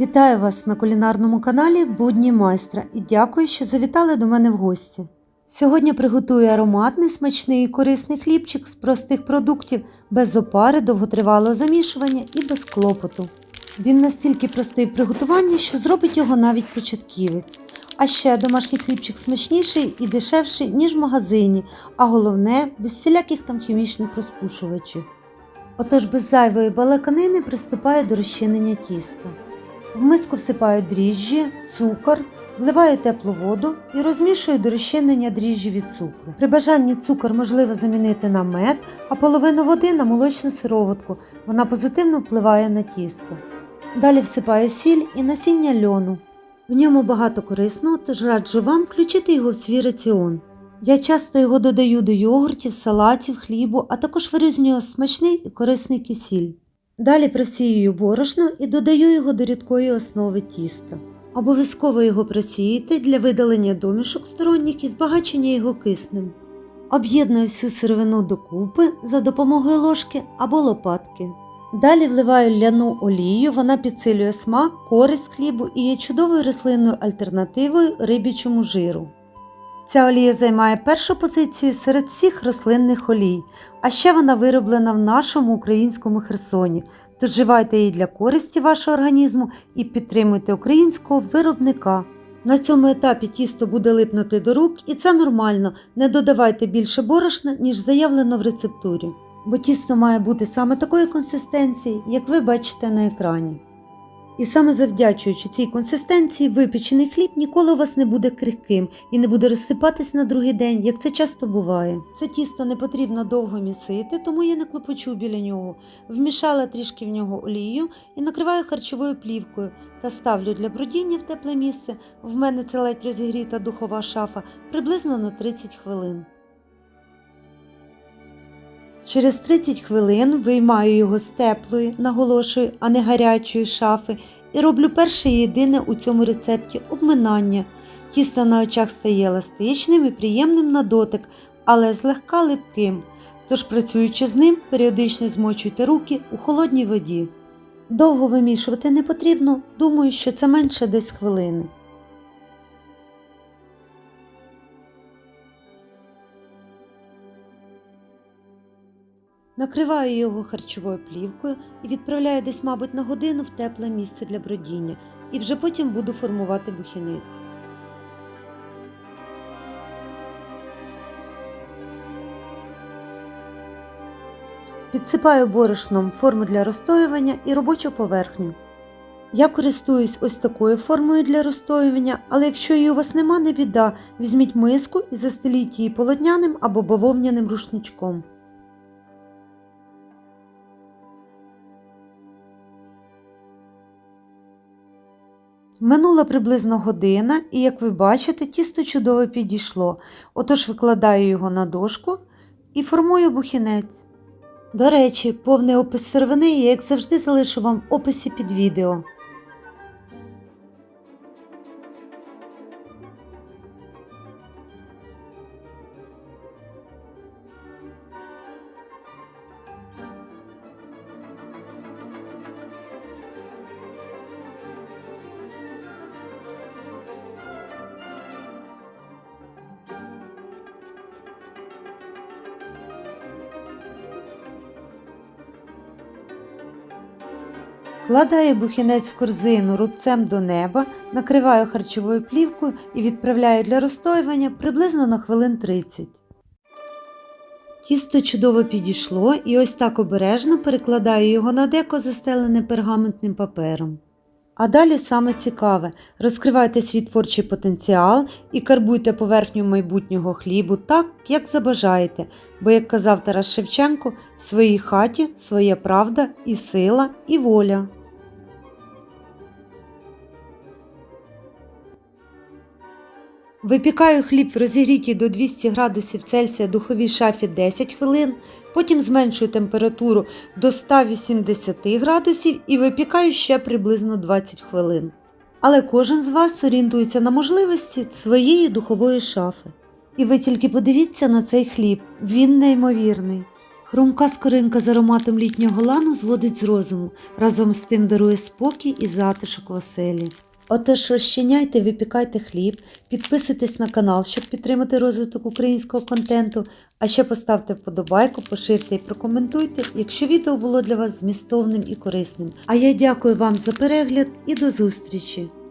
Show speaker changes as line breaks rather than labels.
Вітаю вас на кулінарному каналі Будні майстра і дякую, що завітали до мене в гості. Сьогодні приготую ароматний, смачний і корисний хлібчик з простих продуктів, без опари, довготривалого замішування і без клопоту. Він настільки простий в приготуванні, що зробить його навіть початківець. А ще домашній хлібчик смачніший і дешевший, ніж в магазині, а головне без всіляких там хімічних розпушувачів. Отож без зайвої балаканини приступаю до розчинення тіста. В миску всипаю дріжджі, цукор, вливаю теплу воду і розмішую до розчинення дріжджі від цукру. При бажанні цукор можливо замінити на мед, а половину води на молочну сироватку. Вона позитивно впливає на тісто. Далі всипаю сіль і насіння льону. В ньому багато корисного, тож раджу вам включити його в свій раціон. Я часто його додаю до йогуртів, салатів, хлібу, а також нього смачний і корисний кисіль. Далі просіюю борошно і додаю його до рідкої основи тіста. Обов'язково його просіяти для видалення домішок сторонніх і збагачення його киснем. Об'єдную всю сировину докупи за допомогою ложки або лопатки. Далі вливаю ляну олію, вона підсилює смак, користь хлібу і є чудовою рослинною альтернативою рибічому жиру. Ця олія займає першу позицію серед всіх рослинних олій, а ще вона вироблена в нашому українському Херсоні. Тож вживайте її для користі вашого організму і підтримуйте українського виробника. На цьому етапі тісто буде липнути до рук, і це нормально. Не додавайте більше борошна, ніж заявлено в рецептурі, бо тісто має бути саме такої консистенції, як ви бачите на екрані. І саме завдячуючи цій консистенції, випечений хліб ніколи у вас не буде крихким і не буде розсипатись на другий день, як це часто буває. Це тісто не потрібно довго місити, тому я не клопочу біля нього. Вмішала трішки в нього олію і накриваю харчовою плівкою та ставлю для бродіння в тепле місце. В мене це ледь розігріта духова шафа приблизно на 30 хвилин. Через 30 хвилин виймаю його з теплої, наголошую, а не гарячої шафи, і роблю перше і єдине у цьому рецепті обминання. Тісто на очах стає еластичним і приємним на дотик, але злегка липким. Тож, працюючи з ним, періодично змочуйте руки у холодній воді. Довго вимішувати не потрібно, думаю, що це менше десь хвилини. Накриваю його харчовою плівкою і відправляю десь, мабуть, на годину в тепле місце для бродіння, і вже потім буду формувати бухінець. Підсипаю борошном форму для розстоювання і робочу поверхню. Я користуюсь ось такою формою для розстоювання, але якщо її у вас нема, не біда, візьміть миску і застеліть її полотняним або бавовняним рушничком. Минула приблизно година, і, як ви бачите, тісто чудово підійшло. Отож викладаю його на дошку і формую бухінець. До речі, повний опис сировини я, як завжди, залишу вам в описі під відео. Вкладаю бухінець в корзину рубцем до неба, накриваю харчовою плівкою і відправляю для розстоювання приблизно на хвилин 30. Тісто чудово підійшло і ось так обережно перекладаю його на деко, застелене пергаментним папером. А далі саме цікаве: розкривайте свій творчий потенціал і карбуйте поверхню майбутнього хлібу так, як забажаєте, бо, як казав Тарас Шевченко, в своїй хаті своя правда і сила, і воля. Випікаю хліб в розігрітій до 200 градусів Цельсія духовій шафі 10 хвилин, потім зменшую температуру до 180 градусів і випікаю ще приблизно 20 хвилин. Але кожен з вас орієнтується на можливості своєї духової шафи. І ви тільки подивіться на цей хліб, він неймовірний. Хрумка скоринка з ароматом літнього лану зводить з розуму, разом з тим дарує спокій і затишок оселі. Отож розчиняйте, випікайте хліб, підписуйтесь на канал, щоб підтримати розвиток українського контенту, а ще поставте вподобайку, поширте і прокоментуйте, якщо відео було для вас змістовним і корисним. А я дякую вам за перегляд і до зустрічі!